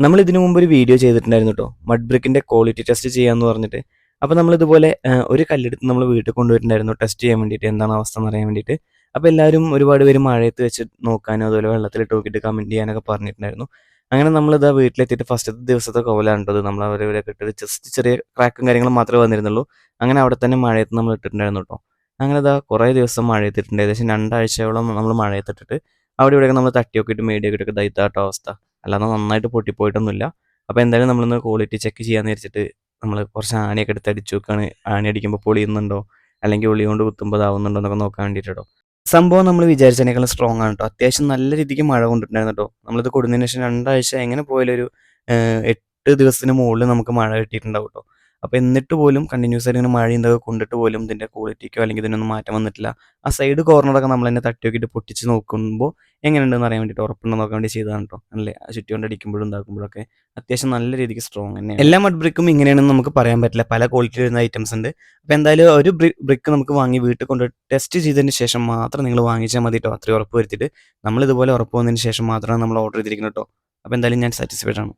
നമ്മൾ ഇതിനു മുമ്പ് ഒരു വീഡിയോ ചെയ്തിട്ടുണ്ടായിരുന്നു കേട്ടോ മഡ് ബ്രിക്കിന്റെ ക്വാളിറ്റി ടെസ്റ്റ് ചെയ്യാന്ന് പറഞ്ഞിട്ട്. അപ്പോൾ ഏഹ്, ഒരു കല്ലെടുത്ത് നമ്മൾ വീട്ടിൽ കൊണ്ടുവരുന്നുണ്ടായിരുന്നു. ടെസ്റ്റ് ചെയ്യാൻ വേണ്ടിയിട്ട് എന്താണ് അവസ്ഥ എന്ന് അറിയാൻ വേണ്ടിയിട്ട്. അപ്പോൾ എല്ലാവരും ഒരുപാട് പേര് മഴയത്ത് വെച്ച് നോക്കാനും അതുപോലെ വെള്ളത്തിൽ നോക്കിയിട്ട് കമന്റ് ചെയ്യാനൊക്കെ പറഞ്ഞിട്ടുണ്ടായിരുന്നു. അങ്ങനെ നമ്മളിതാ വീട്ടിലെത്തിയിട്ട് ഫസ്റ്റത്തെ ദിവസത്തെ കോലാണ് കേട്ടോ നമ്മൾ അവരെ ഇട്ടിട്ട് ജസ്റ്റ് ചെറിയ ക്രാക്കും കാര്യങ്ങളും മാത്രമേ വന്നിരുന്നുള്ളൂ. അങ്ങനെ അവിടെ തന്നെ മഴയത്ത് നമ്മൾ ഇട്ടിട്ടുണ്ടായിരുന്നു കേട്ടോ അങ്ങനെ ഇതാ കുറേ ദിവസം മഴയത്തിട്ടുണ്ട് ഏകദേശം രണ്ടാഴ്ചയോളം നമ്മൾ മഴയത്തിട്ടിട്ട് അവിടെ ഇവിടെയൊക്കെ നമ്മൾ തട്ടിയൊക്കെ ഇട്ട് മേടിയൊക്കെ ഇട്ടൊക്കെ ദൈത്താട്ടോ അവസ്ഥ. അല്ലാതെ നന്നായിട്ട് പൊട്ടിപ്പോയിട്ടൊന്നുമില്ല. അപ്പോൾ എന്തായാലും നമ്മളൊന്ന് ക്വാളിറ്റി ചെക്ക് ചെയ്യാമെന്ന് വെച്ചിട്ട് നമ്മൾ കുറച്ച് ആനയൊക്കെ എടുത്ത് അടിച്ചു നോക്കുകയാണ് ആണി അടിക്കുമ്പോൾ പൊളിയുന്നുണ്ടോ? അല്ലെങ്കിൽ ഉള്ളി കൊണ്ട് കുത്തുമ്പോൾ ഇതാവുന്നുണ്ടോ എന്നൊക്കെ നോക്കാൻ വേണ്ടിയിട്ടോ സംഭവം നമ്മൾ വിചാരിച്ചതിനേക്കാളും സ്ട്രോങ് ആണ് കേട്ടോ അത്യാവശ്യം നല്ല രീതിക്ക് മഴ കൊണ്ടിട്ടുണ്ടായിരുന്നു കേട്ടോ നമ്മളിത് കൊടുന്നതിന് ശേഷം രണ്ടാഴ്ച എങ്ങനെ പോയാലൊരു എട്ട് ദിവസത്തിന് മുകളിൽ നമുക്ക് മഴ കിട്ടിയിട്ടുണ്ടാവും കേട്ടോ അപ്പോൾ എന്നിട്ട് പോലും കണ്ടിന്യൂസ് ആയിട്ട് ഇങ്ങനെ മഴ ഇതൊക്കെ കൊണ്ടിട്ട് പോലും ഇതിന്റെ ക്വാളിറ്റിക്കോ അല്ലെങ്കിൽ ഇതിനൊന്നും മാറ്റം വന്നിട്ടില്ല. ആ സൈഡ് കോർണറൊക്കെ നമ്മൾ തന്നെ തട്ടി നോക്കിയിട്ട് പൊട്ടിച്ച് നോക്കുമ്പോൾ എങ്ങനെയുണ്ടെന്ന് അറിയാൻ വേണ്ടിയിട്ട് ഉറപ്പുണ്ടോ നോക്കാൻ വേണ്ടി ചെയ്തതാണ് കേട്ടോ അല്ലേ? ആ ചുറ്റി കൊണ്ട് അടിക്കുമ്പോഴും ഉണ്ടാക്കുമ്പോഴൊക്കെ അത്യാവശ്യം നല്ല രീതിക്ക് സ്ട്രോങ് തന്നെ എല്ലാ മഡ് ബ്രിക്കും ഇങ്ങനെയാണെന്ന് നമുക്ക് പറയാൻ പറ്റില്ല. പല ക്വാളിറ്റി വരുന്ന ഐറ്റംസ് ഉണ്ട്. അപ്പോൾ എന്തായാലും ഒരു ബ്രിക്ക് നമുക്ക് വാങ്ങി വീട്ടിൽ കൊണ്ട് ടെസ്റ്റ് ചെയ്തതിന് ശേഷം മാത്രം നിങ്ങൾ വാങ്ങിച്ചാൽ മതി കേട്ടോ അത്രയും ഉറപ്പ് വരുത്തിയിട്ട്. നമ്മൾ ഇതുപോലെ ഉറപ്പ് വന്നതിന് ശേഷം മാത്രമാണ് നമ്മൾ ഓർഡർ ചെയ്തിരിക്കുന്നത് കേട്ടോ അപ്പോൾ എന്തായാലും ഞാൻ സാറ്റിസ്ഫൈഡ് ആണ്.